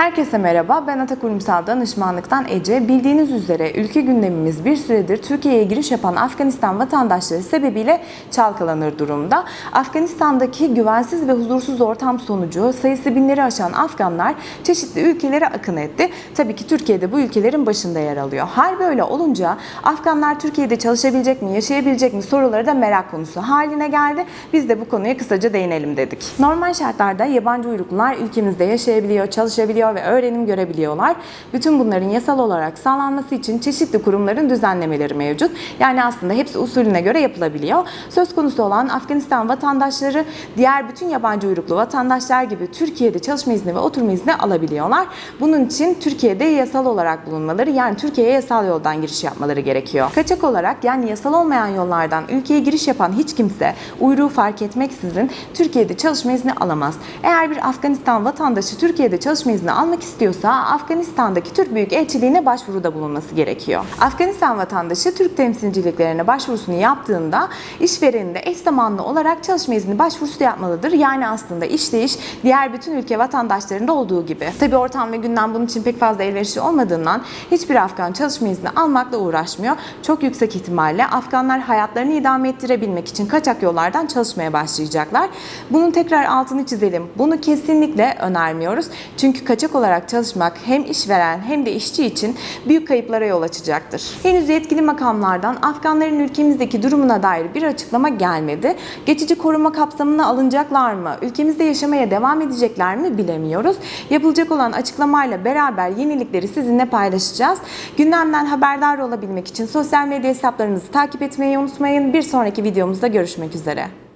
Herkese merhaba, ben Atakurumsal Danışmanlıktan Ece. Bildiğiniz üzere ülke gündemimiz bir süredir Türkiye'ye giriş yapan Afganistan vatandaşları sebebiyle çalkalanır durumda. Afganistan'daki güvensiz ve huzursuz ortam sonucu sayısı binleri aşan Afganlar çeşitli ülkelere akın etti. Tabii ki Türkiye'de bu ülkelerin başında yer alıyor. Hal böyle olunca Afganlar Türkiye'de çalışabilecek mi, yaşayabilecek mi soruları da merak konusu haline geldi. Biz de bu konuya kısaca değinelim dedik. Normal şartlarda yabancı uyruklular ülkemizde yaşayabiliyor, çalışabiliyor ve öğrenim görebiliyorlar. Bütün bunların yasal olarak sağlanması için çeşitli kurumların düzenlemeleri mevcut. Yani aslında hepsi usulüne göre yapılabiliyor. Söz konusu olan Afganistan vatandaşları diğer bütün yabancı uyruklu vatandaşlar gibi Türkiye'de çalışma izni ve oturma izni alabiliyorlar. Bunun için Türkiye'de yasal olarak bulunmaları yani Türkiye'ye yasal yoldan giriş yapmaları gerekiyor. Kaçak olarak yani yasal olmayan yollardan ülkeye giriş yapan hiç kimse uyruğu fark etmeksizin Türkiye'de çalışma izni alamaz. Eğer bir Afganistan vatandaşı Türkiye'de çalışma izni almak istiyorsa Afganistan'daki Türk Büyükelçiliğine başvuruda bulunması gerekiyor. Afganistan vatandaşı Türk temsilciliklerine başvurusunu yaptığında işvereninde eş zamanlı olarak çalışma izni başvurusu yapmalıdır. Yani aslında işleyiş diğer bütün ülke vatandaşlarında olduğu gibi. Tabi ortam ve gündem bunun için pek fazla elverişli olmadığından hiçbir Afgan çalışma izni almakla uğraşmıyor. Çok yüksek ihtimalle Afganlar hayatlarını idame ettirebilmek için kaçak yollardan çalışmaya başlayacaklar. Bunun tekrar altını çizelim. Bunu kesinlikle önermiyoruz. Çünkü kaçak olarak çalışmak hem işveren hem de işçi için büyük kayıplara yol açacaktır. Henüz yetkili makamlardan Afganların ülkemizdeki durumuna dair bir açıklama gelmedi. Geçici koruma kapsamına alınacaklar mı? Ülkemizde yaşamaya devam edecekler mi bilemiyoruz. Yapılacak olan açıklamayla beraber yenilikleri sizinle paylaşacağız. Gündemden haberdar olabilmek için sosyal medya hesaplarımızı takip etmeyi unutmayın. Bir sonraki videomuzda görüşmek üzere.